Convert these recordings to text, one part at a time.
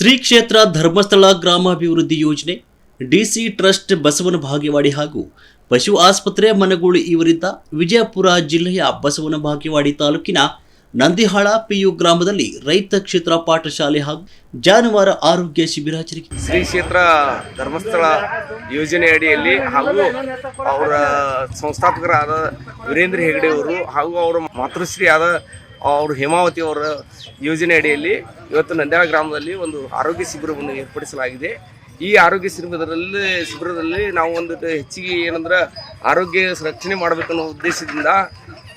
ಶ್ರೀ ಕ್ಷೇತ್ರ ಧರ್ಮಸ್ಥಳ ಗ್ರಾಮಾಭಿವೃದ್ಧಿ ಯೋಜನೆ, ಡಿಸಿ ಟ್ರಸ್ಟ್ ಬಸವನ ಭಾಗ್ಯವಾಡಿ ಹಾಗೂ ಪಶು ಆಸ್ಪತ್ರೆ ಮನಗೂಳು ಇವರಿಂದ ವಿಜಯಪುರ ಜಿಲ್ಲೆಯ ಬಸವನ ಭಾಗ್ಯವಾಡಿ ತಾಲೂಕಿನ ನಂದಿಹಾಳ ಪಿಯು ಗ್ರಾಮದಲ್ಲಿ ರೈತ ಕ್ಷೇತ್ರ ಪಾಠಶಾಲೆ ಹಾಗೂ ಜಾನುವಾರು ಆರೋಗ್ಯ ಶಿಬಿರ ಜರುಗಿದೆ ಶ್ರೀ ಕ್ಷೇತ್ರ ಧರ್ಮಸ್ಥಳ ಯೋಜನೆ ಅಡಿಯಲ್ಲಿ ಹಾಗೂ ಅವರ ಸಂಸ್ಥಾಪಕರಾದ ವೀರೇಂದ್ರ ಹೆಗಡೆ ಅವರು ಹಾಗೂ ಅವರ ಮಾತೃಶ್ರೀ ಆದ ಅವರು ಹೇಮಾವತಿ ಅವರ ಯೋಜನೆ ಅಡಿಯಲ್ಲಿ ಇವತ್ತು ನಂದ್ಯಾಳ ಗ್ರಾಮದಲ್ಲಿ ಒಂದು ಆರೋಗ್ಯ ಶಿಬಿರವನ್ನು ಏರ್ಪಡಿಸಲಾಗಿದೆ. ಈ ಆರೋಗ್ಯ ಶಿಬಿರದಲ್ಲಿ ಶಿಬಿರದಲ್ಲಿ ನಾವು ಒಂದು ಹೆಚ್ಚಿಗೆ ಏನಂದ್ರೆ ಆರೋಗ್ಯ ರಕ್ಷಣೆ ಮಾಡಬೇಕನ್ನೋ ಉದ್ದೇಶದಿಂದ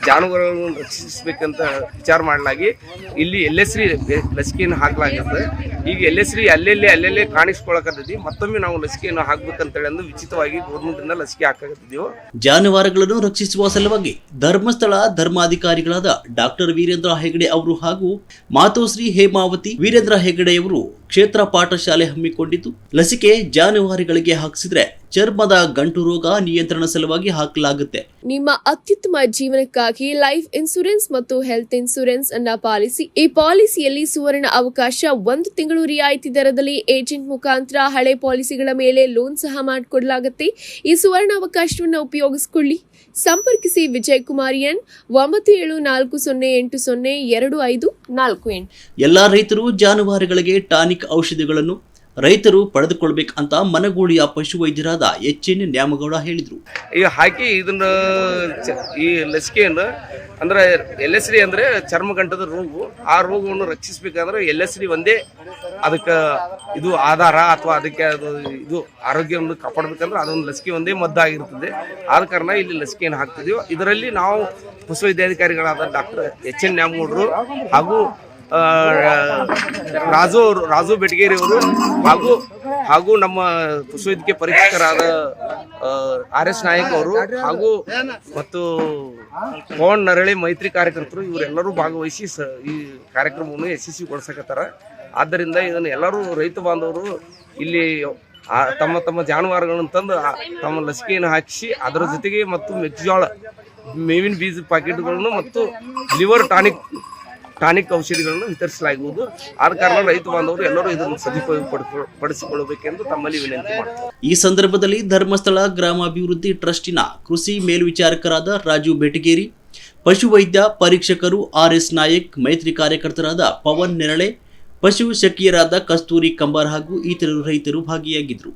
ಜಾನುವಾರುಗಳನ್ನು ರಕ್ಷಿಸಬೇಕಂತ ವಿಚಾರ ಮಾಡಲಾಗಿ ಇಲ್ಲಿ ಎಲ್ ಎಸ್ ರಿ ಲಸಿಕೆಯನ್ನು ಹಾಕಲಾಗಿದೆ ಈಗ ಎಲ್ ಎಸ್ ರಿ ಅಲ್ಲೆಲ್ಲೇ ಅಲ್ಲೆಲ್ಲೇ ಕಾಣಿಸ್ಕೊಳಕತ್ತೈತಿ ಮತ್ತೊಮ್ಮೆ ನಾವು ಲಸಿಕೆಯನ್ನು ಹಾಕ್ಬೇಕಂತೇಳಿ ಅಂದು ವಿಚಿತವಾಗಿ ಗೌರ್ಮೆಂಟಿಂದ ಲಸಿಕೆ ಹಾಕಕತ್ತಿದ್ದೀವಿ. ಜಾನುವಾರುಗಳನ್ನು ರಕ್ಷಿಸುವ ಸಲುವಾಗಿ ಧರ್ಮಸ್ಥಳ ಧರ್ಮಾಧಿಕಾರಿಗಳಾದ ಡಾಕ್ಟರ್ ವೀರೇಂದ್ರ ಹೆಗಡೆ ಅವರು ಹಾಗೂ ಮಾತೋಶ್ರೀ ಹೇಮಾವತಿ ವೀರೇಂದ್ರ ಹೆಗಡೆಯವರು ಕ್ಷೇತ್ರ ಪಾಠಶಾಲೆ ಹಮ್ಮಿಕೊಂಡಿದ್ದು. ಲಸಿಕೆ ಜಾನುವಾರುಗಳಿಗೆ ಹಾಕಿಸಿದ್ರೆ ಚರ್ಮದ ಗಂಟು ರೋಗ ನಿಯಂತ್ರಣ ಸಲುವಾಗಿ ಹಾಕಲಾಗುತ್ತೆ. ನಿಮ್ಮ ಅತ್ಯುತ್ತಮ ಜೀವನಕ್ಕಾಗಿ ಲೈಫ್ ಇನ್ಸೂರೆನ್ಸ್ ಮತ್ತು ಹೆಲ್ತ್ ಇನ್ಸೂರೆನ್ಸ್ ಅನ್ನ ಪಾಲಿಸಿ ಈ ಪಾಲಿಸಿಯಲ್ಲಿ ಸುವರ್ಣ ಅವಕಾಶ ಒಂದು ತಿಂಗಳು ರಿಯಾಯಿತಿ ದರದಲ್ಲಿ ಏಜೆಂಟ್ ಮುಖಾಂತರ ಹಳೆ ಪಾಲಿಸಿಗಳ ಮೇಲೆ ಲೋನ್ ಸಹ ಮಾಡಿಕೊಡಲಾಗುತ್ತೆ. ಈ ಸುವರ್ಣ ಅವಕಾಶವನ್ನು ಉಪಯೋಗಿಸಿಕೊಳ್ಳಿ. ಸಂಪರ್ಕಿಸಿ ವಿಜಯ್ ಕುಮಾರ್ ಎನ್ ಒಂಬತ್ತು ಏಳು ನಾಲ್ಕು ಸೊನ್ನೆ ಎಂಟು ಸೊನ್ನೆ ಎರಡು ಐದು ನಾಲ್ಕು ಎಂಟು. ಎಲ್ಲಾ ರೈತರು ಜಾನುವಾರುಗಳಿಗೆ ಟಾನಿಕ್ ಔಷಧಿಗಳನ್ನು ರೈತರು ಪಡೆದುಕೊಳ್ಬೇಕಂತ ಮನಗೂಳಿಯ ಪಶುವೈದ್ಯರಾದ ಎಚ್ ಎನ್ ನ್ಯಾಮಗೌಡ ಹೇಳಿದರು. ಈಗ ಹಾಕಿ ಇದನ್ನ ಈ ಲಸಿಕೆಯನ್ನು ಅಂದ್ರೆ ಎಲ್ ಎಸ್ ಡಿ ಅಂದ್ರೆ ಚರ್ಮಗಂಟದ ರೋಗ, ಆ ರೋಗವನ್ನು ರಕ್ಷಿಸಬೇಕಂದ್ರೆ ಎಲ್ ಎಸ್ ಡಿ ಒಂದೇ ಅದಕ್ಕೆ ಇದು ಆಧಾರ ಅಥವಾ ಅದಕ್ಕೆ ಅದು ಇದು ಆರೋಗ್ಯವನ್ನು ಕಾಪಾಡಬೇಕಂದ್ರೆ ಅದೊಂದು ಲಸಿಕೆ ಒಂದೇ ಮದ್ದಾಗಿರ್ತದೆ. ಆದ ಕಾರಣ ಇಲ್ಲಿ ಲಸಿಕೆಯನ್ನು ಹಾಕ್ತಿದೀವಿ. ಇದರಲ್ಲಿ ನಾವು ಪಶುವೈದ್ಯಾಧಿಕಾರಿಗಳಾದ ಡಾಕ್ಟರ್ ಎಚ್ ಎನ್ ನ್ಯಾಮಗೌಡರು ಹಾಗೂ ರಾಜು ರಾಜು ಬೆಟಗೇರಿ ಅವರು ಹಾಗೂ ಹಾಗೂ ನಮ್ಮ ಪಶುವೈದ್ಯಕೀಯ ಪರೀಕ್ಷಕರಾದ ಆರ್ ಎಸ್ ನಾಯಕ್ ಅವರು ಹಾಗೂ ಮತ್ತು ಪವನ್ ನರಳಿ ಮೈತ್ರಿ ಕಾರ್ಯಕರ್ತರು ಇವರೆಲ್ಲರೂ ಭಾಗವಹಿಸಿ ಈ ಕಾರ್ಯಕ್ರಮವನ್ನು ಯಶಸ್ವಿಗೊಳಿಸಕತ್ತಾರ ಆದ್ದರಿಂದ ಇದನ್ನು ಎಲ್ಲರೂ ರೈತ ಬಾಂಧವರು ಇಲ್ಲಿ ತಮ್ಮ ತಮ್ಮ ಜಾನುವಾರುಗಳನ್ನು ತಂದು ತಮ್ಮ ಲಸಿಕೆಯನ್ನು ಹಾಕಿಸಿ ಅದರ ಜೊತೆಗೆ ಮತ್ತು ಮೆಕ್ಕೆಜೋಳ ಮೇವಿನ ಬೀಜ ಪ್ಯಾಕೆಟ್ಗಳನ್ನು ಮತ್ತು ಲಿವರ್ ಟಾನಿಕ್ ಟಾನಿಕ್ ಔಷಧಿಗಳನ್ನು ವಿತರಿಸಲಾಗುವುದು. ಆದ ಕಾರಣ ರೈತ ಬಾಂಧವರು ಎಲ್ಲರೂ ಇದನ್ನು ಸದುಪಯೋಗ ಪಡಿಸಿಕೊಳ್ಳಬೇಕೆಂದು ತಮ್ಮಲ್ಲಿ ವಿನಂತಿ ಈ ಸಂದರ್ಭದಲ್ಲಿ ಧರ್ಮಸ್ಥಳ ಗ್ರಾಮಾಭಿವೃದ್ಧಿ ಟ್ರಸ್ಟಿನ ಕೃಷಿ ಮೇಲ್ವಿಚಾರಕರಾದ ರಾಜು ಬೆಟಗೇರಿ ಪಶುವೈದ್ಯ ಪರೀಕ್ಷಕರು ಆರ್ ಎಸ್ ನಾಯಕ್, ಮೈತ್ರಿ ಕಾರ್ಯಕರ್ತರಾದ ಪವನ್ ನೆರಳೆ, ಪಶು ಶಕಿಯರಾದ ಕಸ್ತೂರಿ ಕಂಬಾರ್ ಹಾಗೂ ಇತರರು ರೈತರು ಭಾಗಿಯಾಗಿದ್ದರು.